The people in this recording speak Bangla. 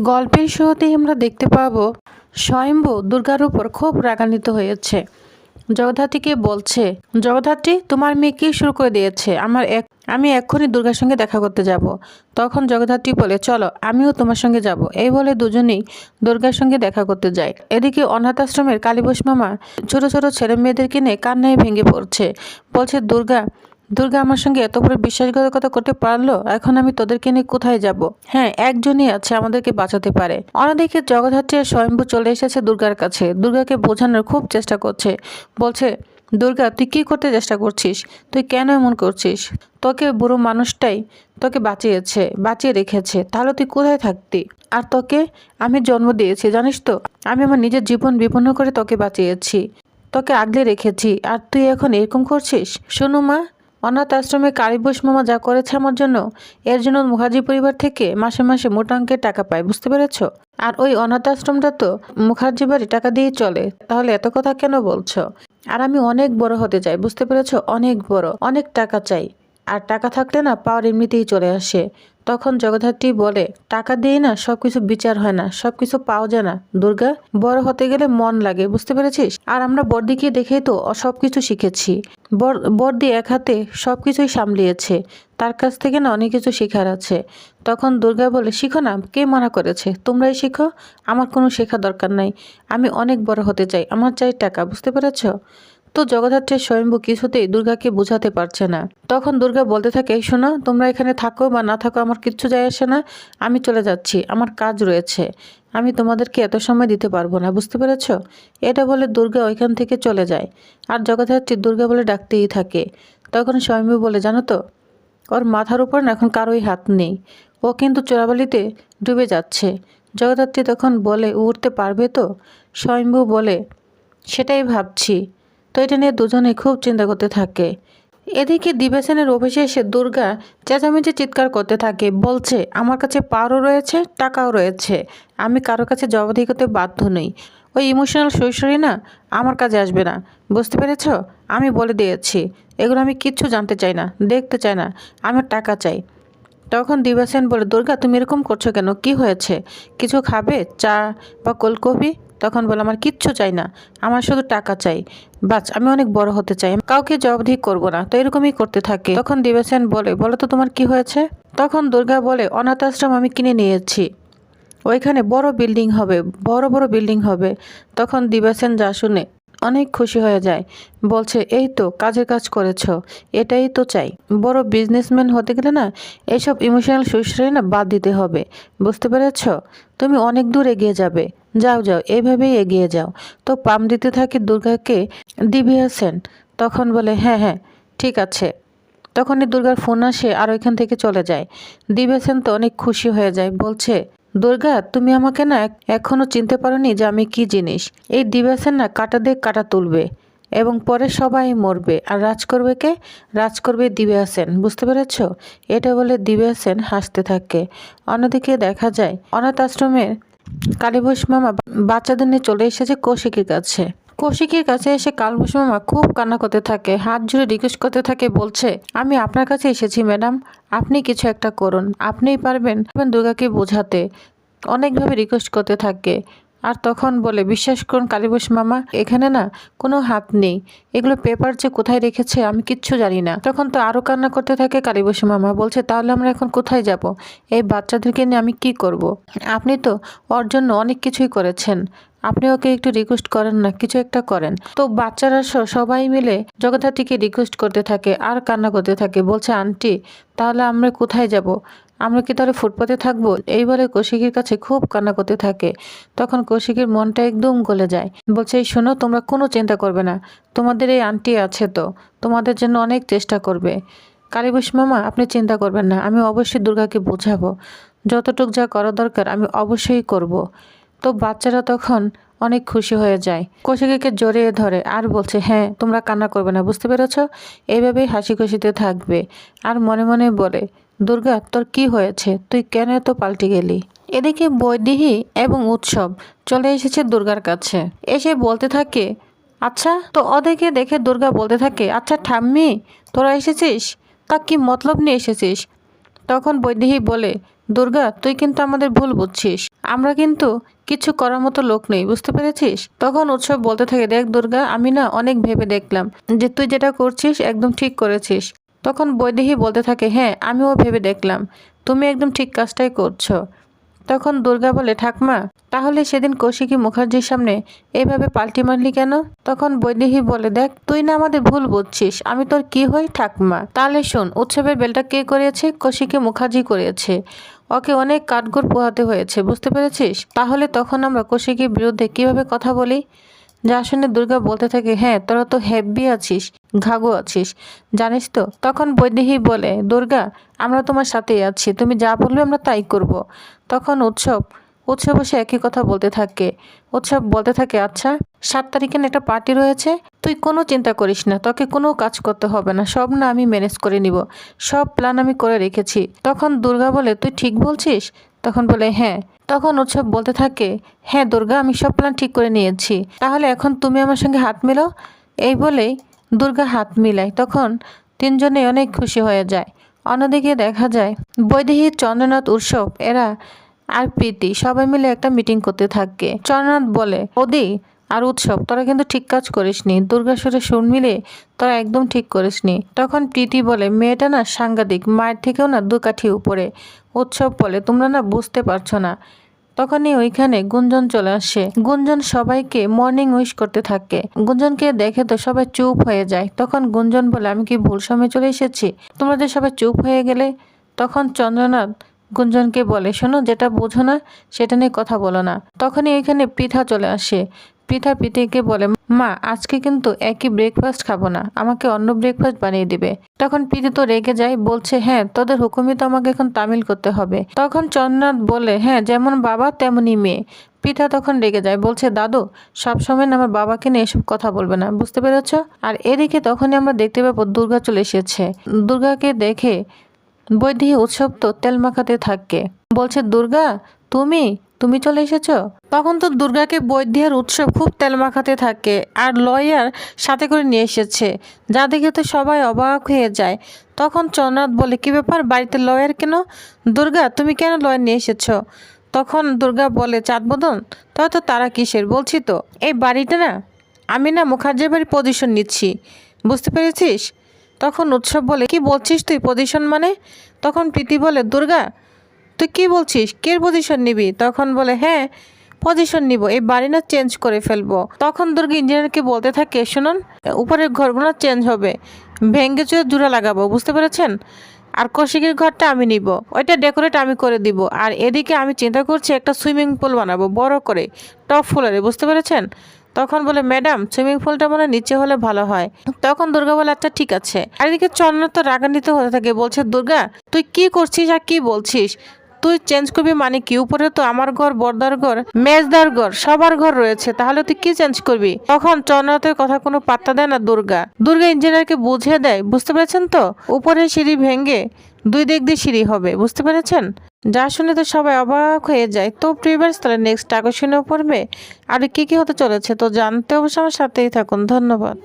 গল্পের শুরুতেই আমরা দেখতে পাব স্বয়ম্ভু দুর্গার উপর খুব রাগান্বিত হয়েছে। জগদ্ধাত্রীকে বলছে, জগদ্ধাত্রী, তোমার মেয়ে কি শুরু করে দিয়েছে? আমার এক, আমি এক্ষুনি দুর্গার সঙ্গে দেখা করতে যাব। তখন জগদ্ধাত্রী বলে, চলো, আমিও তোমার সঙ্গে যাব। এই বলে দুজনেই দুর্গার সঙ্গে দেখা করতে যায়। এদিকে অনাথ আশ্রমের কালীবোস মামা ছোট ছোট ছেলে মেয়েদেরকে নিয়ে কান্নায় ভেঙে পড়ছে। বলছে, দুর্গা দুর্গা আমার সঙ্গে এত বড় বিশ্বাসঘাতকতা করতে পারল, এখন আমি তোদেরকে নিয়ে কোথায় যাব? হ্যাঁ একজনই আছে, আমাদেরকে বাঁচাতে পারে। অন্যদিকে জগদ্ধাত্রী স্বয়ম্ভু চলে এসেছে দুর্গার কাছে। দুর্গাকে বোঝানোর খুব চেষ্টা করছে। বলছে, দুর্গা, তুই কি করতে চেষ্টা করছিস? তুই কেন এমন করছিস? তোকে বুড়ো মানুষটাই তোকে বাঁচিয়েছে, বাঁচিয়ে রেখেছে। তাহলে তুই কোথায় থাকতি? আর তোকে আমি জন্ম দিয়েছি, জানিস তো? আমি আমার নিজের জীবন বিপন্ন করে তোকে বাঁচিয়েছি। তোকে আগলে রেখেছি। আর তুই এখন এরকম করছিস? শোনো মা অনাথ আশ্রমে কালীবোস মামা যা করেছে আমার জন্য, এর জন্য মুখার্জি পরিবার থেকে মাসে মাসে মোটা অঙ্কের টাকা পায়, বুঝতে পেরেছ? আর ওই অনাথ আশ্রমটা তো মুখার্জি বাড়ি টাকা দিয়ে চলে, তাহলে এত কথা কেন বলছো? আর আমি অনেক বড় হতে চাই, বুঝতে পেরেছ? অনেক বড়, অনেক টাকা চাই। আর টাকা থাকলে না পাওয়ার এমনিতেই চলে আসে। তখন জগদ্ধাত্রী বলে, টাকা দিয়ে না সবকিছু বিচার হয় না, সবকিছু পাওয়া যায় না। দুর্গা, বড় হতে গেলে মন লাগে, বুঝতে পেরেছিস? আর আমরা বর্দিকে দেখেই তো সবকিছু শিখেছি। বর বর্দি এক হাতে সবকিছুই সামলিয়েছে, তার কাছ থেকে না অনেক কিছু শেখার আছে। তখন দুর্গা বলে, শিখো না, কে মানা করেছে? তোমরাই শিখো, আমার কোনো শেখা দরকার নাই। আমি অনেক বড় হতে চাই, আমার চাই টাকা, বুঝতে পেরেছ? তো জগদ্ধাত্রীর স্বয়ম্ভু কিছুতেই দুর্গাকে বোঝাতে পারছে না। তখন দুর্গা বলতে থাকে "এই শোনো, তোমরা এখানে থাকো বা না থাকো, আমার কিচ্ছু যায় আসে না। আমি চলে যাচ্ছি, আমার কাজ রয়েছে। আমি তোমাদেরকে এত সময় দিতে পারব না, বুঝতে পেরেছ? এটা বলে দুর্গা ওইখান থেকে চলে যায়। আর জগদ্ধাত্রী দুর্গা বলে ডাকতেই থাকে। তখন স্বয়ম্ভু বলে, জানো তো, ওর মাথার উপর না এখন কারোই হাত নেই। ও কিন্তু চোরাবালিতে ডুবে যাচ্ছে। জগদ্ধাত্রী তখন বলে, "ও উঠতে পারবে তো? স্বয়ম্ভু বলে, সেটাই ভাবছি। তো এটা নিয়ে দুজনে খুব চিন্তা করতে থাকে। এদিকে দিবেসেনের অফিসে এসে দুর্গা চেঁচামেচি চিৎকার করতে থাকে, বলছে, আমার কাছে পাওয়ারও রয়েছে, টাকাও রয়েছে। আমি কারও কাছে জবাবদিহি করতে বাধ্য নই। ওই ইমোশনাল সৈশরী না, আমার কাজে আসবে না। বুঝতে পেরেছ? আমি বলে দিয়েছি। এগুলো আমি কিচ্ছু জানতে চাই না, দেখতে চাই না। আমার টাকা চাই। তখন দিবাসেন বলে, দুর্গা, তুমি এরকম করছ কেন? কি হয়েছে? কিছু খাবে? চা বা কোলকপি তখন বলে আমার কিচ্ছু চাই না, আমার শুধু টাকা চাই। বাস আমি অনেক বড় হতে চাই। কাউকে জবাবদিহি করব না। তো এরকমই করতে থাকে। তখন দিবাসেন বলে, বলো তো তোমার কি হয়েছে? তখন দুর্গা বলে অনাথ আশ্রম আমি কিনে নিয়েছি। ওইখানে বড় বিল্ডিং হবে, বড় বড় বিল্ডিং হবে। তখন দিবাসেন যা শুনে অনেক খুশি হয়ে যায়। বলছে, এই তো, কাজের কাজ করেছ, এটাই তো চাই। বড় বিজনেসম্যান হতে গেলে না এইসব ইমোশনাল সুশ্রয় না বাদ দিতে হবে। বুঝতে পেরেছ? তুমি অনেক দূর এগিয়ে যাবে। যাও যাও এইভাবেই এগিয়ে যাও। তো পাম দিতে থাকে দুর্গাকে দিবিয়া সেন। তখন বলে হ্যাঁ হ্যাঁ ঠিক আছে। তখনই দুর্গার ফোন আসে আর ওইখান থেকে চলে যায়। দিব্যা সেন তো অনেক খুশি হয়ে যায়। বলছে দুর্গা, তুমি আমাকে না এখনও এখনও চিনতে পারোনি যে আমি কি জিনিস। এই ডিভাইসের না কাটা দিয়ে কাটা তুলবে এবং পরে সবাই মরবে। আর রাজ করবে কে? রাজ করবে দিবে আসেন বুঝতে পেরেছ? এটা বলে দিবে আসেন হাসতে থাকে। অন্যদিকে দেখা যায়, অনাথ আশ্রমের কালীবোস মামা বাচ্চাদের নিয়ে চলে এসেছে কৌশিকের কাছে। কৌশিকের কাছে এসে কালবোস মামা খুব কান্না করতে থাকে, হাত জুড়ে রিকোয়েস্ট করতে থাকে, বলছে, আমি আপনার কাছে এসেছি, ম্যাডাম। আপনি কিছু একটা করুন। আপনিই পারবেন দুর্গাকে বোঝাতে। অনেকভাবে রিকোয়েস্ট করতে থাকে। আর তখন বলে, বিশ্বাস করুন কালীবোস মামা, এখানে না কোনো হাত নেই। এগুলো পেপার যে কোথায় রেখেছে আমি কিচ্ছু জানি না। তখন তো আরও কান্না করতে থাকে কালীবোস মামা, বলছে, তাহলে আমরা এখন কোথায় যাব? এই বাচ্চাদেরকে নিয়ে আমি কি করব। আপনি তো ওর জন্য অনেক কিছুই করেছেন। আপনি ওকে একটু রিকোয়েস্ট করেন না, কিছু একটা করেন। তো বাচ্চারা সবাই মিলে জগদ্ধাত্রীকে রিকোয়েস্ট করতে থাকে, আর কান্না করতে থাকে। বলছে, আন্টি, তাহলে আমরা কোথায় যাব? আমরা কি তাহলে ফুটপাতে থাকব? এইবারে কৌশিকের কাছে খুব কান্না করতে থাকে। তখন কৌশিকের মনটা একদম গলে যায়। বলছে, এই শোনো, তোমরা কোনো চিন্তা করবে না। তোমাদের এই আন্টি আছে তো। তোমাদের জন্য অনেক চেষ্টা করবে। কালীবুস মামা, আপনি চিন্তা করবেন না। আমি অবশ্যই দুর্গাকে বোঝাবো। যতটুক যা করা দরকার, আমি অবশ্যই করব। তো বাচ্চারা তখন অনেক খুশি হয়ে যায়। কৌশিকীকে জড়িয়ে ধরে আর বলছে হ্যাঁ তোমরা কান্না করবে না, বুঝতে পেরেছ? এইভাবেই হাসি খুশিতে থাকবে। আর মনে মনে বলে দুর্গা, তোর কি হয়েছে? তুই কেন এত পাল্টে গেলি? এদিকে বৈদেহী এবং উৎসব চলে এসেছে দুর্গার কাছে। এসে বলতে থাকে আচ্ছা তো ওদেরকে দেখে দুর্গা বলতে থাকে আচ্ছা ঠাম্মি, তোরা এসেছিস? তা কি মতলব নিয়ে এসেছিস? তখন বৈদেহী বলে, দুর্গা, তুই কিন্তু আমাদের ভুল বুঝছিস। আমরা কিন্তু কিছু করার মতো লোক নেই, বুঝতে পেরেছিস? তখন উৎসব বলতে থাকে, দেখ দুর্গা, আমি না অনেক ভেবে দেখলাম যে তুই যেটা করছিস একদম ঠিক করেছিস। তখন বৈদেহী বলতে থাকে হ্যাঁ আমিও ভেবে দেখলাম। তুমি একদম ঠিক কাজটাই করছ। তখন দুর্গা বলে, ঠাকমা, তাহলে সেদিন কৌশিকী মুখার্জির সামনে এভাবে পাল্টি মারলি কেন? তখন বৈদেহী বলে, দেখ, তুই না আমাদের ভুল বুঝছিস। আমি তোর কি হই, ঠাকমা? তাহলে শোন, উৎসবের বেলটা কে করিয়েছে? কৌশিকী মুখার্জি করিয়েছে। ওকে অনেক কাঠগড় পোহাতে হয়েছে, বুঝতে পেরেছিস? তাহলে তখন আমরা কৌশিকীর বিরুদ্ধে কীভাবে কথা বলি? যা শুনে দুর্গা বলতে থাকে হ্যাঁ তোরা তো হ্যাপি আছিস। ঘাগু আছিস, জানিস তো? তখন বৈদেহী বলে, দুর্গা, আমরা তোমার সাথেই আছি, তুমি যা বলবে আমরা তাই করব। তখন উৎসব উৎসব এসে একই কথা বলতে থাকে। উৎসব বলতে থাকে আচ্ছা সাত তারিখে একটা পার্টি রয়েছে? তুই কোনো চিন্তা করিস না, তোকে কোনো কাজ করতে হবে না, সব না আমি ম্যানেজ করে নিব, সব প্ল্যান আমি করে রেখেছি। তখন দুর্গা বলে, তুই ঠিক বলছিস? তখন বলে হ্যাঁ। তখন উৎসব বলতে থাকে হ্যাঁ দুর্গা, আমি সব প্ল্যান ঠিক করে নিয়েছি, তাহলে এখন তুমি আমার সঙ্গে হাত মেলো? এই বলেই দুর্গা হাত মিলায়, তখন তিনজনে অনেক খুশি হয়ে যায়। অন্যদিকে দেখা যায়, বৈদেহী চন্দ্রনাথ উৎসব, এরা আর প্রীতি, সবাই মিলে একটা মিটিং করতে থাকে। চন্দ্রনাথ বলে, ওদি, আর উৎসব, তোরা কিন্তু ঠিক কাজ করিসনি। দুর্গাসুরে সুর মিলে তোরা একদম ঠিক করিসনি। তখন প্রীতি বলে, মেয়েটা না সাংঘাতিক, মায়ের থেকেও না দু কাঠি উপরে। উৎসব বলে, তোমরা না বুঝতে পারছ না। তখনই ওইখানে গুঞ্জন চলে আসে। গুঞ্জন সবাইকে মর্নিং উইশ করতে থাকে। গুঞ্জনকে দেখে তো সবাই চুপ হয়ে যায়। তখন গুঞ্জন বলে, আমি কি ভুল সময় চলে এসেছি? তোমরা যে সবাই চুপ হয়ে গেলে? তখন চন্দ্রনাথ গুঞ্জনকে বলে, শোনো, যেটা বোঝো না, সেটা নিয়ে কথা বলো না। তখনই ওইখানে পৃথা চলে আসে। পৃথা পিতিকে বলে মা, আজকে কিন্তু একই ব্রেকফাস্ট খাব না, আমাকে অন্য ব্রেকফাস্ট বানিয়ে দিবে। তখন পিঠে তো রেগে যায়, বলছে হ্যাঁ তোদের হুকুমই তো আমাকে এখন তামিল করতে হবে। তখন চন্দ্রনাথ বলে হ্যাঁ যেমন বাবা, তেমনই মেয়ে। পিতা তখন রেগে যায়, বলছে, দাদু, সবসময় আমার বাবাকে নিয়ে এসব কথা বলবে না, বুঝতে পেরেছ? আর এদিকে তখনই আমরা দেখতে পাবো দুর্গা চলে এসেছে। দুর্গাকে দেখে বৈদেহী উৎসব তো তেল মাখাতে থাকে। বলছে, দুর্গা, তুমি তুমি চলে এসেছ? তখন তো দুর্গাকে বৈদ্যের উৎসব খুব তেল মাখাতে থাকে আর লয়ার সাথে করে নিয়ে এসেছে। যা দেখে তো সবাই অবাক হয়ে যায়। তখন চন্দ্রনাথ বলে, কি ব্যাপার, বাড়িতে লয়ার কেন? দুর্গা, তুমি কেন লয়ার নিয়ে এসেছ? তখন দুর্গা বলে, চাঁদ বদন তবে তো তারা কিসের? বলছি তো, এই বাড়িটা না, আমি না মুখার্জির বাড়ি পজিশন নিচ্ছি। বুঝতে পেরেছিস? তখন উৎসব বলে, কি বলছিস তুই পজিশন মানে? তখন প্রীতি বলে, দুর্গা তুই কি বলছিস? কে পজিশন নিবি? তখন বলে হ্যাঁ পজিশন নিব। এই বাড়ি না চেঞ্জ করে ফেলব। তখন দুর্গা ইঞ্জিনিয়ারকে বলতে থাকে, শুনুন, উপরের ঘরগুলো চেঞ্জ হবে। ভেঙ্গে চুয়ে জোড়া লাগাবো, বুঝতে পেরেছেন? আর কৌশিকের ঘরটা আমি নিব। ওইটা ডেকোরেট আমি করে দিব। আর এদিকে আমি চিন্তা করছি একটা সুইমিং পুল বানাবো, বড় করে টপ ফ্লোরে বুঝতে পেরেছেন? তখন বলে, ম্যাডাম সুইমিং পুলটা মনে নিচে হলে ভালো হয়। তখন দুর্গা বলে আচ্ছা ঠিক আছে। আর এদিকে চন্দ্র তো রাগান্বিত হতে থাকে, বলছে, দুর্গা, তুই কি করছিস আর কি বলছিস? তুই চেঞ্জ করবি মানে কি? উপরে তো আমার ঘর, বর্দার ঘর, মেজদার ঘর, সবার ঘর রয়েছে। তাহলে তুই কি চেঞ্জ করবি? তখন চন্দ্রনাথের কথা কোনো পাত্তা দেয় না দুর্গা। দুর্গা ইঞ্জিনিয়ারকে বুঝিয়ে দেয়, বুঝতে পেরেছেন তো? উপরে সিঁড়ি ভেঙে দুই দিক দিয়ে সিঁড়ি হবে, বুঝতে পেরেছেন? যা শুনে তো সবাই অবাক হয়ে যায়। তো প্রিভার্স তাহলে নেক্সট আকর্ষণীয় পড়বে আর কি কি হতে চলেছে? তো জানতে অবশ্য আমার সাথেই থাকুন। ধন্যবাদ।